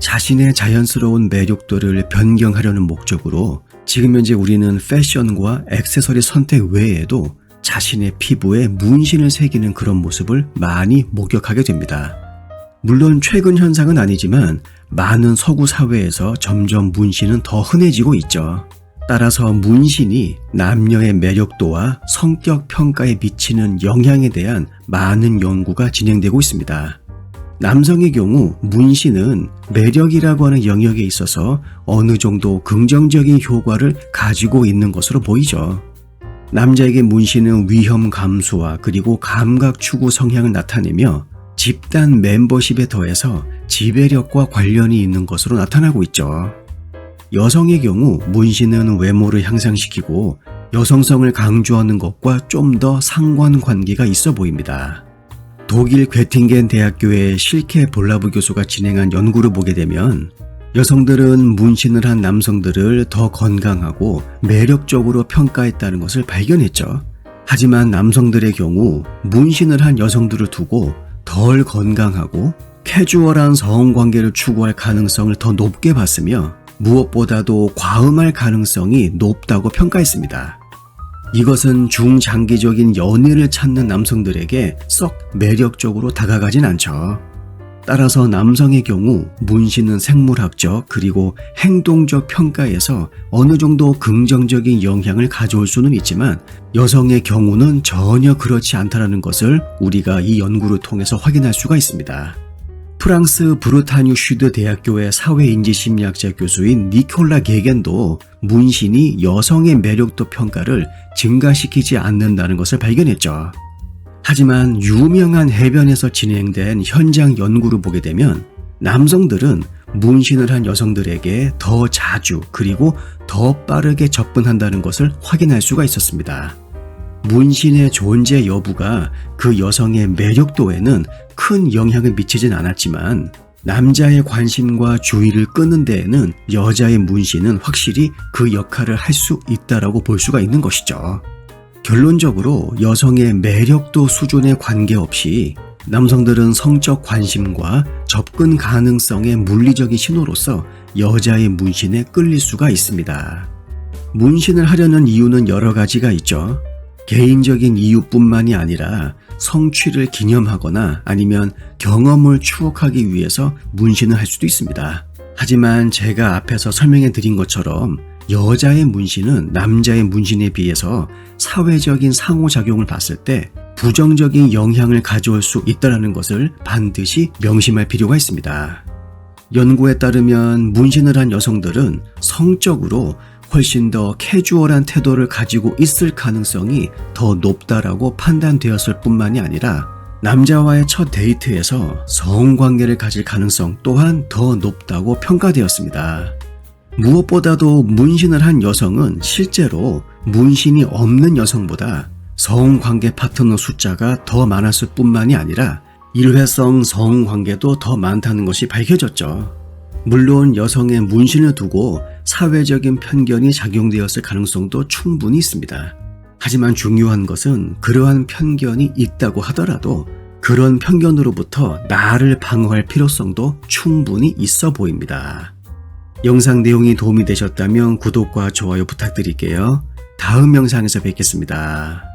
자신의 자연스러운 매력도를 변경하려는 목적으로 지금 현재 우리는 패션과 액세서리 선택 외에도 자신의 피부에 문신을 새기는 그런 모습을 많이 목격하게 됩니다. 물론 최근 현상은 아니지만 많은 서구 사회에서 점점 문신은 더 흔해지고 있죠. 따라서 문신이 남녀의 매력도와 성격 평가에 미치는 영향에 대한 많은 연구가 진행되고 있습니다. 남성의 경우 문신은 매력이라고 하는 영역에 있어서 어느 정도 긍정적인 효과를 가지고 있는 것으로 보이죠. 남자에게 문신은 위험 감수와 그리고 감각 추구 성향을 나타내며 집단 멤버십에 더해서 지배력과 관련이 있는 것으로 나타나고 있죠. 여성의 경우 문신은 외모를 향상시키고 여성성을 강조하는 것과 좀 더 상관관계가 있어 보입니다. 독일 괴팅겐 대학교의 실케 볼라브 교수가 진행한 연구를 보게 되면 여성들은 문신을 한 남성들을 더 건강하고 매력적으로 평가했다는 것을 발견했죠. 하지만 남성들의 경우 문신을 한 여성들을 두고 덜 건강하고 캐주얼한 성관계를 추구할 가능성을 더 높게 봤으며 무엇보다도 과음할 가능성이 높다고 평가했습니다. 이것은 중장기적인 연애를 찾는 남성들에게 썩 매력적으로 다가가진 않죠. 따라서 남성의 경우 문신은 생물학적 그리고 행동적 평가에서 어느 정도 긍정적인 영향을 가져올 수는 있지만 여성의 경우는 전혀 그렇지 않다는 것을 우리가 이 연구를 통해서 확인할 수가 있습니다. 프랑스 브루타뉴 슈드 대학교의 사회인지 심리학자 교수인 니콜라 게겐도 문신이 여성의 매력도 평가를 증가시키지 않는다는 것을 발견했죠. 하지만 유명한 해변에서 진행된 현장 연구를 보게 되면 남성들은 문신을 한 여성들에게 더 자주 그리고 더 빠르게 접근한다는 것을 확인할 수가 있었습니다. 문신의 존재 여부가 그 여성의 매력도에는 큰 영향을 미치진 않았지만 남자의 관심과 주의를 끄는 데에는 여자의 문신은 확실히 그 역할을 할 수 있다라고 볼 수가 있는 것이죠. 결론적으로 여성의 매력도 수준에 관계없이 남성들은 성적 관심과 접근 가능성의 물리적인 신호로서 여자의 문신에 끌릴 수가 있습니다. 문신을 하려는 이유는 여러 가지가 있죠. 개인적인 이유뿐만이 아니라 성취를 기념하거나 아니면 경험을 추억하기 위해서 문신을 할 수도 있습니다. 하지만 제가 앞에서 설명해 드린 것처럼 여자의 문신은 남자의 문신에 비해서 사회적인 상호작용을 봤을 때 부정적인 영향을 가져올 수 있다는 것을 반드시 명심할 필요가 있습니다. 연구에 따르면 문신을 한 여성들은 성적으로 훨씬 더 캐주얼한 태도를 가지고 있을 가능성이 더 높다라고 판단되었을 뿐만이 아니라 남자와의 첫 데이트에서 성관계를 가질 가능성 또한 더 높다고 평가되었습니다. 무엇보다도 문신을 한 여성은 실제로 문신이 없는 여성보다 성관계 파트너 숫자가 더 많았을 뿐만이 아니라 일회성 성관계도 더 많다는 것이 밝혀졌죠. 물론 여성의 문신을 두고 사회적인 편견이 작용되었을 가능성도 충분히 있습니다. 하지만 중요한 것은 그러한 편견이 있다고 하더라도 그런 편견으로부터 나를 방어할 필요성도 충분히 있어 보입니다. 영상 내용이 도움이 되셨다면 구독과 좋아요 부탁드릴게요. 다음 영상에서 뵙겠습니다.